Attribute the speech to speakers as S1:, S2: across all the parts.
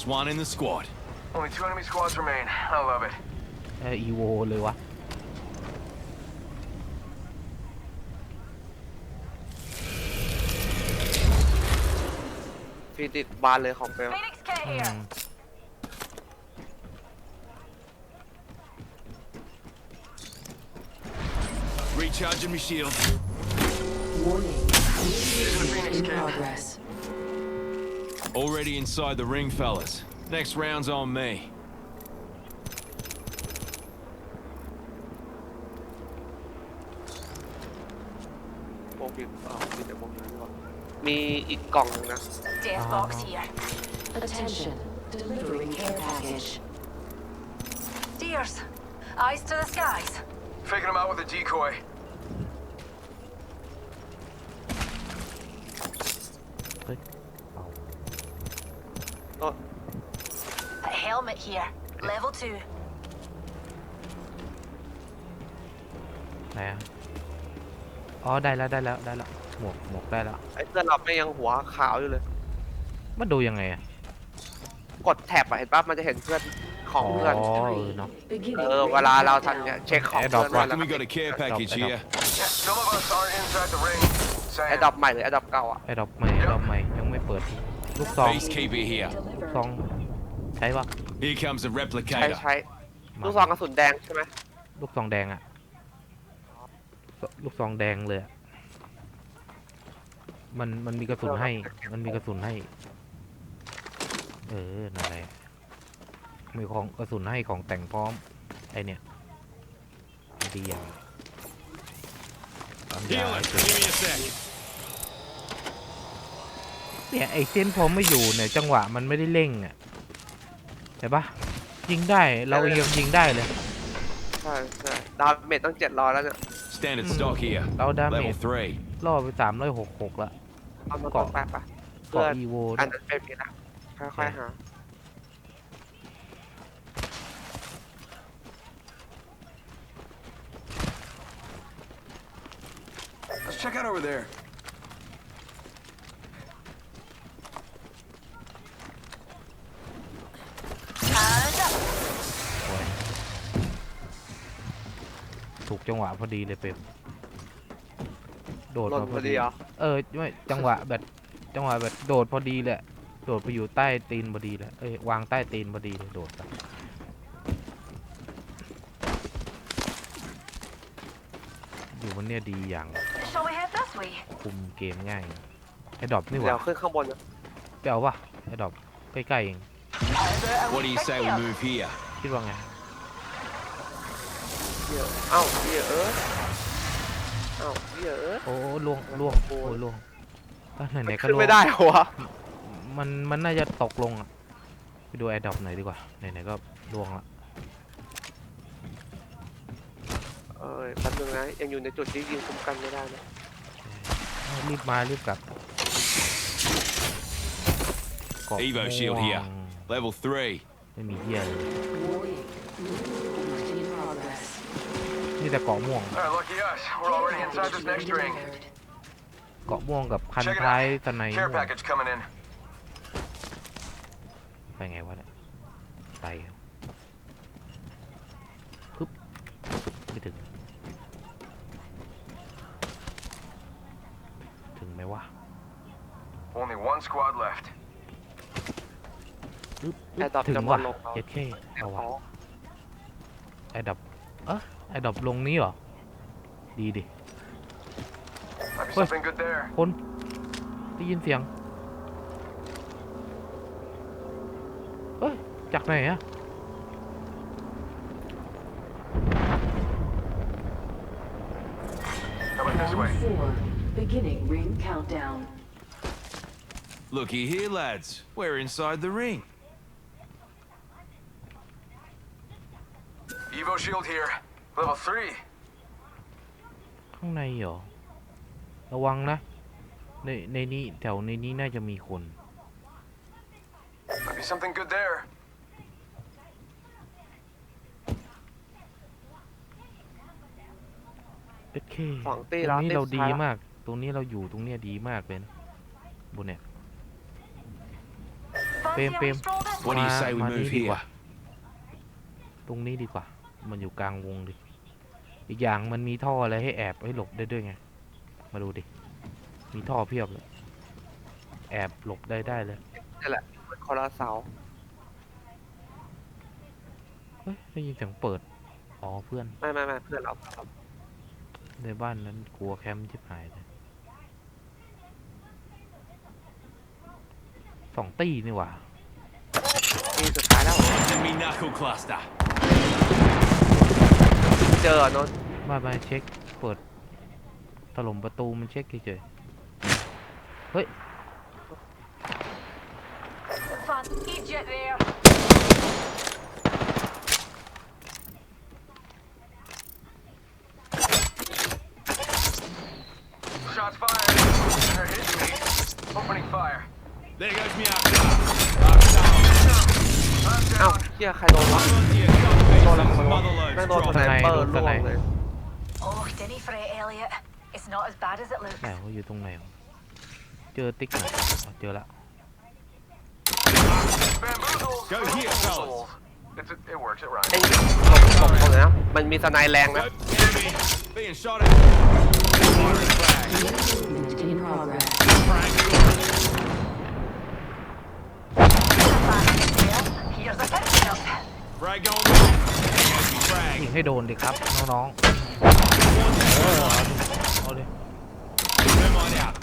S1: last one in the squad.
S2: Only two enemy squads remain. I love it.
S3: เอออีโวเลยวะ
S4: ฟีติดบานเลยของเปล
S5: Phoenix K
S3: อื
S5: here.
S3: ม
S1: Recharging my shield.
S6: Warning.
S2: Phoenix
S6: In
S2: K.
S6: progress.
S1: Already inside the ring, fellas. Next round's on me.
S4: วงปิดอ๋อปิดแต่วงนั้นดีกว่ามีอีกกล่องหนึงนะ
S5: Death box here.
S6: Attention. Delivering care package.
S5: Steers. Eyes to the skies.
S2: Faking them out with a decoy.
S3: เฮ้ยเอา
S4: ก็
S5: A helmet here. Level 2.
S3: ไหนอะอ๋อ ได้แล้วได้แล้วได้แล้ว หมวกหมวกได้แล้ว
S4: ไอ้เพื่อนเราไม่ยังหัวขาวอยู่เลย
S3: มันดูยังไงอะ
S4: กดแท็บอะเห็นป่ะมันจะเห็นเพื่อนของเพื่อน
S3: อ๋อเอ
S6: Three.
S3: อเนาะ
S6: Beginning
S4: เออเวลาเราทำเนี่ยเช็คของ
S3: แอร์ด
S4: เพื่
S3: รอ
S4: อ
S3: ป
S4: น
S3: ว่ะ
S4: แล้ว
S1: Reckon we got a care package
S3: Stop,
S1: here.
S2: Yeah, some of us aren't inside the ring.
S4: ไอ้
S2: Saying.
S4: ดอกใหม่หรือไอ้ดอกเก่าอะ
S3: ไอ้ดอกใหม่ไอ้ดอกใหม่ยังไม่เปิด ลูกซอง
S1: Peacekeeper here.
S3: ลูกซอง ใช้ปะ
S1: Here comes a
S4: ใช้
S1: replicator.
S4: ใช้
S3: มา
S4: ลูกซองกระสุนแดงใช่ไหม
S3: ลูกซองแดงอะลูกซองแดงเลยอะมันมันมีกระสุนให้ มันมีกระสุนให้ เออนั่นแหละมีของกระสุนให้ของแต่งพร้อม ไอเนี่ยดีอย่างปั๊มยา
S1: Healing.
S3: ไอ้ตัว
S1: Give me a sec.
S3: เนี่ยไอเส้นพอไม่อยู่เนี่ยจังหวะมันไม่ได้เร่งอะเห็นปะยิงได้เราเองยังยิงได้เลย
S4: ใช่ใช่ดาวเมจตั้งเจ็ดร้อยแล้วเนี่ย
S1: Standard stock here.
S3: เราดาเม
S1: Level
S3: จ
S1: three.
S3: ล่อไปสามร้อยหกหกละ
S4: เอามา
S3: เกาะ
S4: แป๊บปะเพื่อ
S3: เกาะอีโว
S4: อันนั้นเป็นพีนะค่อยๆหา
S2: Let's check out over there.
S5: And up.
S3: ถู กจังหวะพอดีเลยเปมโดด
S4: หล่น
S3: มา
S4: พ
S3: พ
S4: อ
S3: อ
S4: ดี
S3: ดี
S4: เหรอ
S3: เออไม่จังหวะแบบจังหวะแบบโดดพอดีเลยโดดไปอยู่ใต้ตีนพอดีเลยเอ้ยวางใต้ตีนพอดีเลยโดดไปอยู่มันเนี่ยดีอย่าง
S5: Shall we head this way?
S3: คุมเกมง่ายไอ้ดรอปนี่ห
S4: เดี๋ยว
S3: ว่า
S4: ขึ้นข้างบนนะ
S3: ไปเอาปะไอ้ดรอปใกล้ๆเอง
S5: How
S1: What do you say we move here?
S3: คิดว่าไง
S4: เดี๋ยวเอ้าเดี๋ยวเออเอ้าเดี๋ยวเออ
S3: โอ้ล่วงล่วงโอ้ล่วงก็ไหนๆก็
S4: ขึ้น
S3: ล่วง
S4: ไม่ได้เหรอวะ
S3: มันมันน่าจะตกลงอะไปดูไอ้ดรอปหน่อยดีกว่าไหนๆก็ล่วงละ
S4: เออแป๊บนึงนะยังอยู่ในจุดที่ยิงคุ้มกันไม่ได้นะ
S3: เอารีบมารีบกลับเกาะ
S1: Evo shield
S3: ม่วง
S1: here. Level three.
S3: ไม่มีเหี้ยเลย
S6: Warning.
S3: แต่เกาะม่วง
S2: All right, lucky us. We're already inside this next ring.
S6: Delivered.
S3: เกาะม่วงกับคัน
S2: Check it
S3: ท้าย
S2: out.
S3: สไน
S2: Care
S3: ม่วง
S2: package coming in.
S3: ไปไงวะเนี่ยไปปึ๊บไม่ถึง ถึงไหมวะ
S2: Only one squad left.
S3: ปึ๊บ
S4: ไอ้ดอก
S3: ถึง
S4: จะบอ
S3: ว่ะ
S4: ลลงเรา
S3: เจ็ดเคเอา
S4: อ๋
S3: วะ
S4: อ
S3: ไอ้ดับเอ๊ะ ไอ้ดับลงนี้เหรอ ดีดิ
S2: Might be
S3: Wait.
S2: something good there.
S3: คนได้ยินเสียง เอ้ย จากไหนอะ
S2: How about this way?
S6: Round four. Beginning ring countdown.
S1: Looky here, lads. We're inside the ring.
S2: Evo shield here. Level 3.
S3: ข้างในเหรอ ระวังนะ ในในนี้แถวในนี้น่าจะมีคน
S2: Might be something good there.
S3: เอ็ดเค
S4: ฝั่ง
S3: ต
S4: ตี
S3: รง
S4: ร้าน
S3: นี้
S4: ตี
S3: เรา
S4: สุด
S3: ดี
S4: ท้ายละ
S3: มาก ตรงนี้เราอยู่ตรงเนี้ยดีมากเลยนะบนเนี่ย
S5: Fancy a
S3: Bim, bim.
S5: wee stroll this
S1: What do you
S3: Ma-
S1: say we
S3: ma
S1: move
S3: đi đi
S1: here?
S3: qua. ตรงนี้ดีกว่า มันอยู่กลางวงดิ อีกอย่างมันมีท่ออะไรให้แอบให้หลบได้ด้วยไง มาดูดิ มีท่อเพียบเลย แอบหลบได้ได้เลย
S4: นี่แหละเหมือนคอราเสา
S3: เฮ้ยได้ยินเสียงเปิด อ๋อเพื่อน
S4: ไม่ไม่ไม่เพื่อนเราครับ
S3: ในบ้านนั้นกลัวแคมป์ชิบหายเลยสองตีนี่หว่า
S4: นี่สุดท้ายแล้ว
S1: Enemy knuckle cluster.
S4: เจอโนน
S3: มามาเช็คเปิดถล่มประตูมันเช็คเฉย
S5: Fan, Egypt there.
S2: Shots fired. And they're hitting me. Opening fire.
S1: There goes me up
S4: เอ้า
S2: down.
S4: เฮียใครโดนวะ
S1: Hold on to your gun face.
S4: โดนอะไร
S1: Some
S4: ของมันวะ
S1: other
S4: แม่ง
S1: loads
S4: โดนส
S1: dropping.
S4: ไนเปอร์
S3: โดนส
S4: ล่ว
S3: ไน
S4: งเลย
S5: Oh, dinny for it, Elliot. It's not as bad as it looks.
S3: ๆแต่ว่าอยู่ตรงไหนวะเจอติ๊กหน่อยอ๋อเจอละ
S2: Bamboozles.
S1: Go here, fellas.
S2: It's, it, it works. It rhymes.
S4: ไอ้หลบหลบตรงไหนนะ มันมีสไนแรงนะ
S1: Nope, enemy. Being shot at. Firing flag.
S6: Movement in progress.
S1: Frag. Frag going off. There goes me frag.
S3: ยิงให้โดนดิครับ น้องๆเออเอาดิ
S1: Thermite out.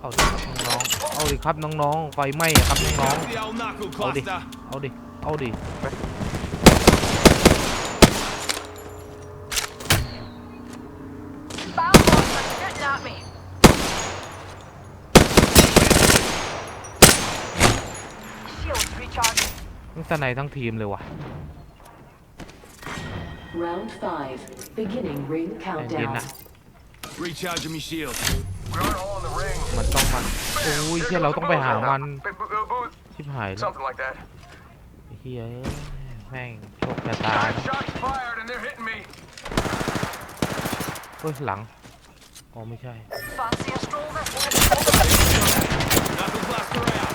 S3: เอาดิครับน้องๆเอาดิครับน้องๆไฟไหม้อะครับน้อง
S1: Comes the old knuckle
S3: ๆเอาดิ
S1: cluster.
S3: เอาดิ เอาดิ
S5: Bound monster shooting at me. Shields recharging.
S3: นี่สไนทั้งทีมเลยว่ะ
S6: Round 5. Beginning ring
S3: ใจเย็น
S6: countdown.
S3: นะ
S1: Recharging me shield.
S2: We aren't all in the ring.
S3: มันต้องมัน โอ้ยเชี่ยเราต้องไปหามัน
S2: Big boo- boo- boo-
S3: ชิบหายแล้ว
S2: Something like that.
S3: ไอ้เฮียเอ้ยแม่งโชคชะตา
S2: Guys,
S3: นะ
S2: shots fired and they're hitting me.
S3: เฮ้ยหลัง อ๋อไม่ใช่
S5: Fancy a stroll this
S1: Knuckle cluster out.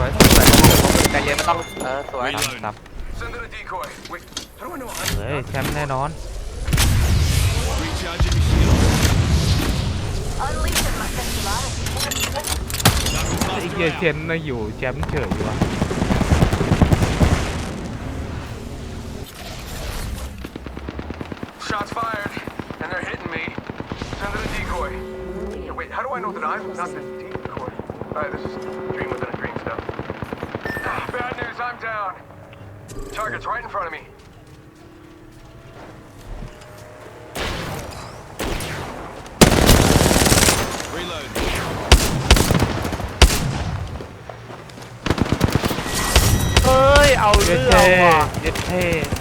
S4: วยสวยใจเย็นไม่ต้องเออสวย
S1: Reloading.
S3: ครับ
S2: Send in a decoy. Wait, how do I know I'm
S3: เฮ้ยแชมป์แน่นอน
S1: Recharging me shield.
S5: Unleashing my singularity.
S1: Knuckle
S3: ไอ้
S1: cluster
S3: เกีย
S1: out.
S3: เชนน่ะอยู่แชมป์เฉยว่ะ
S2: Shots fired, and they're hitting me. Send in a decoy. Yeah, wait, how do I know that I'm not the decoy? Alright, this is dream within a I'm down. Target's right in front of me.
S1: Reloading.
S4: เฮ้ย เอา
S3: เย็
S4: เรื่
S3: ด
S4: อง
S3: เท่
S4: ว่ะ
S3: เย็ดเท่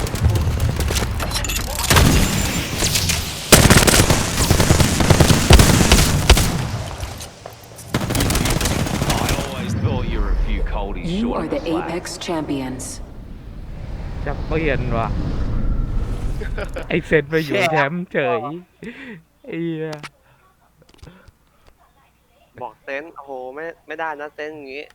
S6: You
S1: short
S6: are
S1: of
S6: the
S1: a flag.
S6: Apex champions.
S3: จะเปลี่ยนว่ะ ไอเซนไปอยู่แชมป์เฉยไอ้เหี้ย
S4: ในบอกเต็นท์โอ้โหไม่ไม่ได้นะเต็นท์อย่างงี้